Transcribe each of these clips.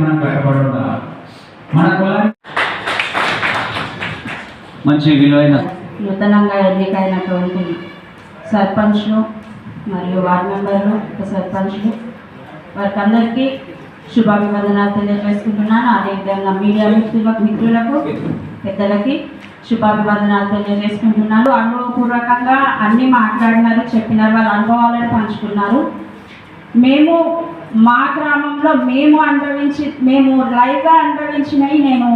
మనం కట్టుబడి మన కులాన్ని మంచి విలువైన నూతనంగా ఎన్నికైనటువంటి సర్పంచ్లు మరియు వార్డు మెంబర్లు ఉప సర్పంచ్లు. వారికి శుభాభివందనాలు తెలియజేసుకుంటున్నాను. అదేవిధంగా మీడియా మిత్రులకు మిత్రులకు పెద్దలకి శుభాభివందనాలు తెలియజేసుకుంటున్నాను. అనుభవపూర్వకంగా అన్నీ మాట్లాడినారు చెప్పినారు వాళ్ళ అనుభవాలను పంచుకున్నారు. మేము మా గ్రామంలో మేము అనుభవించి మేము లైవ్గా అనుభవించినవి నేను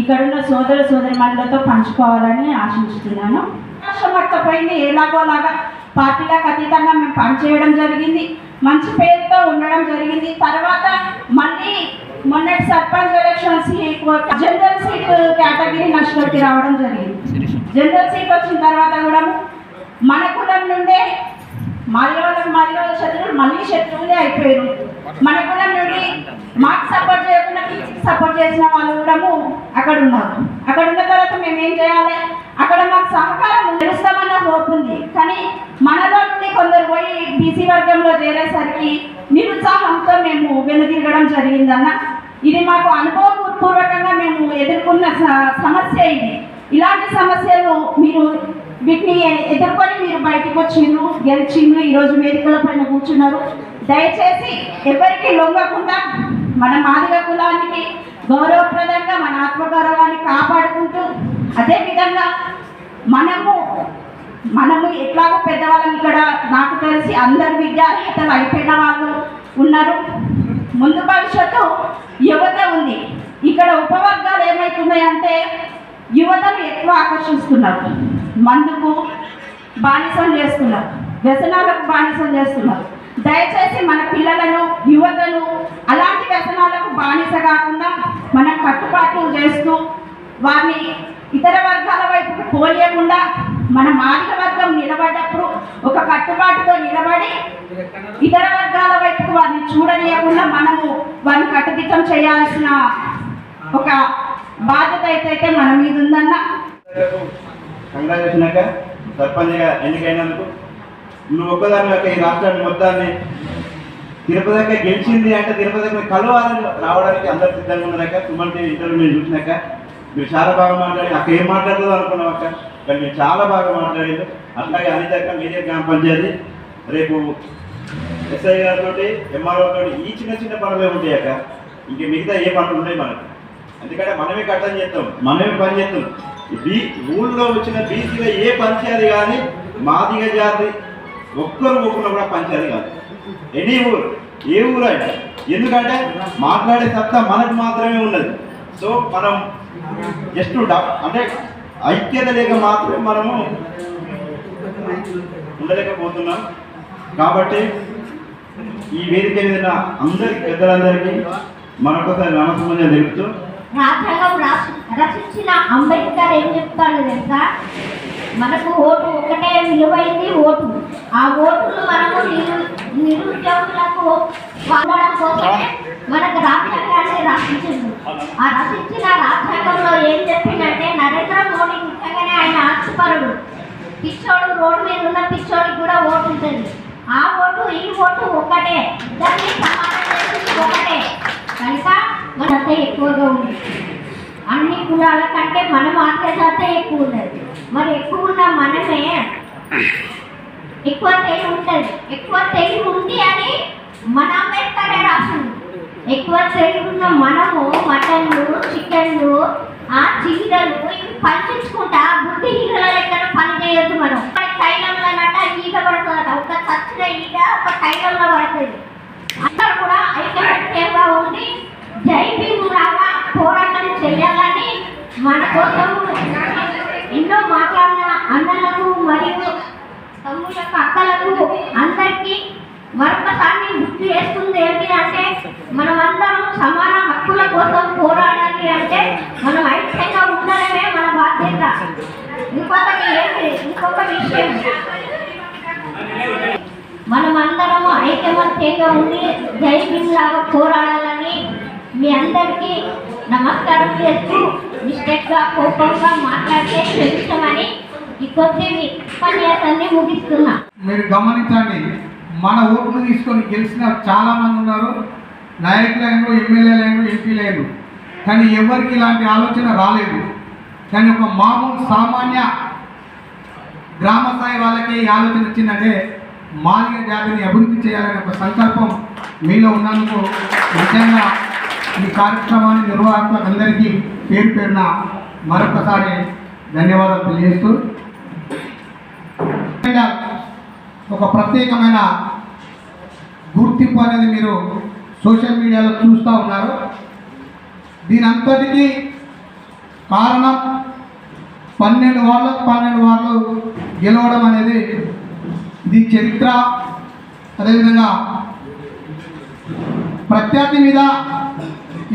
ఇక్కడున్న సోదర సోదరి మండలతో పంచుకోవాలని ఆశించుతున్నాను. కష్టపడకపోయింది ఎలాగోలాగా పార్టీలకు అతీతంగా మేము పనిచేయడం జరిగింది. మంచి పేరుతో ఉండడం జరిగింది. మొన్నటి sarpanch elections general seat category నష్టంకి రావడం జరిగింది. జనరల్ సీట్ వచ్చిన తర్వాత కూడా మన కులం నుండే మాది వాళ్ళకి శత్రువులు మళ్ళీ శత్రువులే అయిపోయారు మన కులం నుండి మాకు సపోర్ట్ చేయకుండా టీచర్కి సపోర్ట్ చేసిన వాళ్ళు కూడా అక్కడ ఉన్నారు. అక్కడ ఉన్న తర్వాత మేము ఏం చేయాలి? అక్కడ మాకు సహకారం తెలుస్తామన్న హోప్ ఉంది. కానీ మనలో నుండి కొందరు పోయి బీసీ వర్గంలో చేరేసరికి నిరుత్సాహంతో మేము వెనుదిరగడం జరిగిందన్న ఇది మాకు అనుభవపూర్వకంగా మేము ఎదుర్కొన్న స- సమస్య ఇది. ఇలాంటి సమస్యలు మీరు వీటిని ఎదుర్కొని మీరు బయటకు వచ్చిండ్రు గెలిచిండ్రు ఈరోజు వేదికల పైన కూర్చున్నారు. దయచేసి ఎవరికి లొంగకుండా మన మాదిగ కులానికి గౌరవప్రదంగా మన ఆత్మగౌరవాన్ని కాపాడుకుంటూ అదేవిధంగా మనము మనము ఎట్లాగో పెద్దవాళ్ళం ఇక్కడ నాకు తెలిసి అందరు విద్యార్హతలు అయిపోయిన వాళ్ళు ఉన్నారు. ముందు భవిష్యత్తు యువత ఉంది. ఇక్కడ ఉపవర్గాలు ఏమవుతున్నాయంటే యువతను ఎక్కువ ఆకర్షిస్తున్నారు. మందుకు బానిసం చేస్తున్నారు. వ్యసనాలకు బానిసం చేస్తున్నారు. దయచేసి మన పిల్లలను యువతను అలాంటి వ్యసనాలకు బానిస కాకుండా మనం కట్టుబాట్లు చేస్తూ వారిని ఇతర వర్గాల వైపుకు పోలేకుండా మన మాదిక వర్గం నిలబడ్డప్పుడు ఒక కట్టుబాటుతో నిలబడి ఇతర వర్గాల వైపుకు వారిని చూడనీయకుండా మనము వారిని కట్టుదిట్టం చేయాల్సిన ఒక బాధ్యత అయితే మన మీద ఉందన్న. కంగ్రాచులేషన్ అక్క సర్పంచ్గా ఎన్నికైనందుకు నువ్వు ఒక్కదాని యొక్క ఈ రాష్ట్రాన్ని మొత్తాన్ని తిరుపతికి గెలిచింది అంటే తిరుపతికి కలవాలని రావడానికి అందరు సిద్ధంగా ఉన్నారక్క. సుమన్ టీవీ ఇంటర్వ్యూ నేను చూసినాక. మీరు చాలా బాగా మాట్లాడి అక్క ఏం మాట్లాడుతుందో అనుకున్నావు అక్క? కానీ మీరు చాలా బాగా మాట్లాడారు. అట్లాగే అనిత అక్క మీడియా గ్రామ పంచాయతీ. రేపు ఎస్ఐ గారితో ఎంఆర్ఓ తోటి ఈ చిన్న చిన్న పనులే ఉంటాయి అక్క. ఇంక మిగతా ఏ పనులు ఉన్నాయి మనకు. ఎందుకంటే మనమే కట్టం చేస్తాం. మనమే పని చేస్తాం. బీ ఊళ్ళో వచ్చిన బీసీలో ఏ పంచాయతీ కానీ మాదిగ జాతి ఒక్కరు ఒక్కరు కూడా పంచాయతీ కాదు. ఎనీ ఊరు ఏ ఊరు అంటే ఎందుకంటే మాట్లాడే సత్తా మనకు మాత్రమే ఉన్నది. సో మనం జస్ట్ అంటే ఐక్యత లేక మాత్రమే మనము ఉండలేకపోతున్నాం. కాబట్టి ఈ వేదిక మీద అందరికి పెద్దలందరికీ మరొకసారి నమస్కారం తెలుపుతూ రాజ్యాంగం రాసి రచించిన అంబేద్కర్ ఏం చెప్తాడు తెలుసా? మనకు ఓటు ఒకటే విలువైంది ఓటు. ఆ ఓటును మనము నిరు నిరుద్యోగులకు వాడడం కోసమే మనకు రాజ్యాంగాన్ని రచించింది ఆ రచించిన రాజ్యాంగంలో ఏం చెప్పిందంటే నరేంద్ర మోడీ ముఖ్యంగానే ఆయన ఆస్తిపరుడు పిచ్చోడు రోడ్డు మీద ఉన్న పిచ్చోడికి కూడా ఓటు ఉంటుంది ఆ ఓటు ఈ ఓటు ఒకటే ఇద్దరిని సమానం చేసింది ఒకటే కనుక మనతే ఎక్కువగా ఉంది అన్ని కులాల కంటే మన మార్గజాతే ఎక్కువ ఉన్నది. మరి ఎక్కువ ఉన్న మనమే ఎక్కువ తెలివి ఉంటుంది. ఎక్కువ తెలివి ఉంది అని మన అంబేద్కర్ రాసింది. ఎక్కువ తెలివి ఉన్న మనము మటన్లు చికెన్లు ఆ చీరలు ఇవి పండించుకుంటా బుద్ధి ఈగల లెక్కన పని చేయొద్దు మనం. ఒక తైలంలో నట ఈగ పడుతుందట. ఒక చచ్చిన ఈగ ఒక తైలంలో పడుతుంది. అందరు కూడా ఐక్యమత్యంగా ఉండి జై భీమ్ లాగా పోరాటం చేయాలని మన కోసం ఎన్నో మాట్లాడిన అన్నలకు మరియు తమ్ముళ్ళకు అక్కలకు అందరికీ మరొకసారి గుర్తు చేస్తుంది ఏంటి అంటే మనమందరం సమాన హక్కుల కోసం పోరాడాలి అంటే మనం ఐక్యంగా ఉండడమే మన బాధ్యత. ఇంకొకటి ఏంటి? ఇంకొక విషయం. మనమందరం ఐకమత్యంగా ఉండి జై భీమ్ లాగా పోరాడాలని మీ అందరికీ నమస్కారం చేస్తూ మిస్టేక్గా కోపంగా మాట్లాడితే క్షమించమని ఈ కొద్ది ఉపన్యాసాన్ని ముగిస్తున్నా. మీరు గమనించండి మన ఓటును తీసుకొని గెలిచిన చాలా మంది ఉన్నారు నాయకులైన ఎమ్మెల్యేలైన ఎంపీలైన కానీ ఎవరికి ఇలాంటి ఆలోచన రాలేదు. కానీ ఒక మామూలు సామాన్య గ్రామ స్థాయి వాళ్ళకి ఈ ఆలోచన వచ్చిందంటే మాలిక జాతిని అభివృద్ధి చేయాలనే ఒక సంకల్పం మీలో ఉన్నందుకు నిజంగా ఈ కార్యక్రమాన్ని నిర్వాహకులందరికీ పేరు పేరున మరొకసారి ధన్యవాదాలు తెలియజేస్తూ ఒక ప్రత్యేకమైన గుర్తింపు అనేది మీరు సోషల్ మీడియాలో చూస్తూ ఉన్నారు. దీని అంతటికీ కారణం పన్నెండు వాళ్ళకు పన్నెండు వాళ్ళు గెలవడం అనేది ఇది చరిత్ర. అదేవిధంగా ప్రత్యర్థి మీద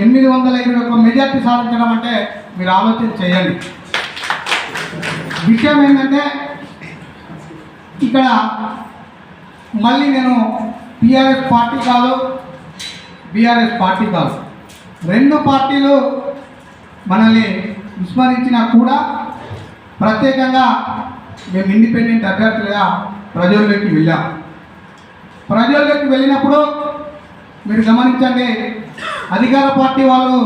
ఎనిమిది వందల ఇరవై ఒక్క మెజార్టీ సాధించడం అంటే మీరు ఆలోచన చేయండి. విషయం ఏంటంటే ఇక్కడ మళ్ళీ నేను టీఆర్ఎస్ పార్టీ కాదు బీఆర్ఎస్ పార్టీ కాదు. రెండు పార్టీలు మనల్ని విస్మరించినా కూడా ప్రత్యేకంగా మేము ఇండిపెండెంట్ అభ్యర్థులుగా ప్రజల్లోకి వెళ్ళాం. ప్రజల్లోకి వెళ్ళినప్పుడు మీరు గమనించండి అధికార పార్టీ వాళ్ళు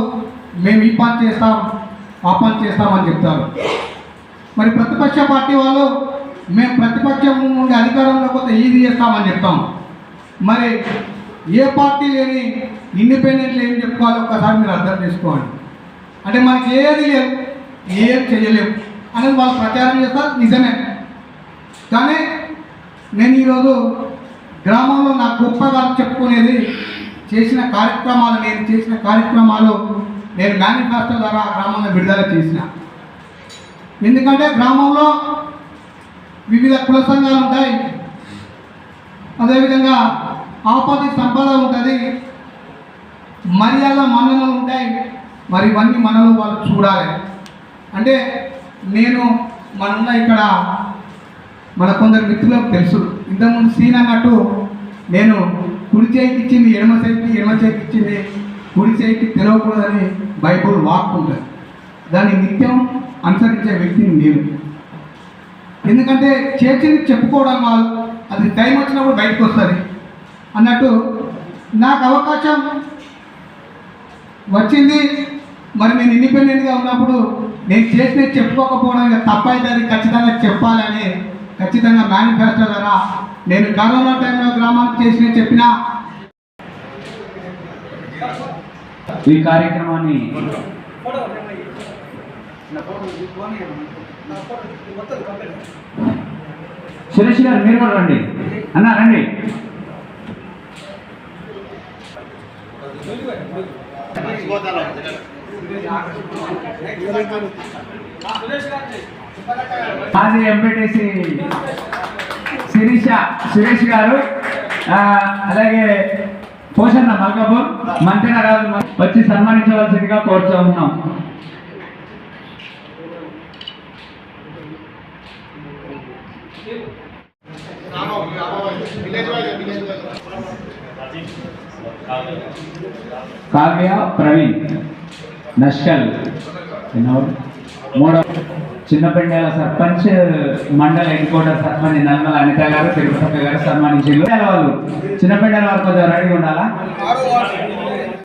మేము ఈ పని చేస్తాం ఆ పని చేస్తామని చెప్తారు. మరి ప్రతిపక్ష పార్టీ వాళ్ళు మేము ప్రతిపక్షం నుండి అధికారంలో కొంత ఇది చేస్తామని చెప్తాం. మరి ఏ పార్టీ లేని ఇండిపెండెంట్లు ఏం చెప్పుకోవాలో? ఒక్కసారి మీరు అర్థం చేసుకోండి. అంటే మనకి ఏది లేదు ఏం చేయలేము అనేది వాళ్ళు ప్రచారం చేస్తారు నిజమే. కానీ నేను ఈరోజు గ్రామంలో నాకు గొప్పగా చెప్పుకునేది చేసిన కార్యక్రమాలు నేను చేసిన కార్యక్రమాలు నేను మేనిఫెస్టో ద్వారా గ్రామంలో విడుదల చేసిన. ఎందుకంటే గ్రామంలో వివిధ కుల సంఘాలు ఉంటాయి. అదేవిధంగా ఆపది సంపద ఉంటుంది. మర్యాద మన్ననలు ఉంటాయి. మరి ఇవన్నీ మనలో వాళ్ళు చూడాలి. అంటే నేను మనన్న ఇక్కడ మన కొందరు మిత్రులకు తెలుసు. ఇంతకుముందు సీన్ అన్నట్టు నేను కుడి చేయికి ఇచ్చింది ఎడమ చేతికి ఎడమ చేతికి ఇచ్చింది కుడి చేయికి తెలవకూడదని బైబుల్ వాక్ ఉంటుంది దాన్ని నిత్యం అనుసరించే వ్యక్తిని నేను. ఎందుకంటే చేసింది చెప్పుకోవడం వాళ్ళు అది టైం వచ్చినప్పుడు బయటకు వస్తుంది. అన్నట్టు నాకు అవకాశం వచ్చింది. మరి నేను ఇండిపెండెంట్గా ఉన్నప్పుడు నేను చేసినది చెప్పుకోకపోవడం తప్పైతే అది ఖచ్చితంగా చెప్పాలని ఖచ్చితంగా మేనిఫెస్టో ద్వారా నేను కరోనా టైంలో గ్రామానికి చేసిన చెప్పిన ఈ కార్యక్రమాన్ని సురేష్ గారు మీరు కూడా రండి. అన్న రండి. మాజీ ఎంపీటీసీ శిరీష సురేష్ గారు అలాగే పోషన్న మల్కాపూర్ మంత్రి రాజు వచ్చి సన్మానించవలసిందిగా కోరుతూ ఉన్నాం. కావ్య ప్రవీణ్ నష్కల్ మూడవ చిన్నపెండేల సర్పంచ్ మండల హెడ్ క్వార్టర్ సర్పంచ్ నల్మల అనిత గారు తిరుపతి గారు సన్మానించారు వాళ్ళు చిన్నపెండేల వారు కొంచెం రెడీగా ఉండాలా?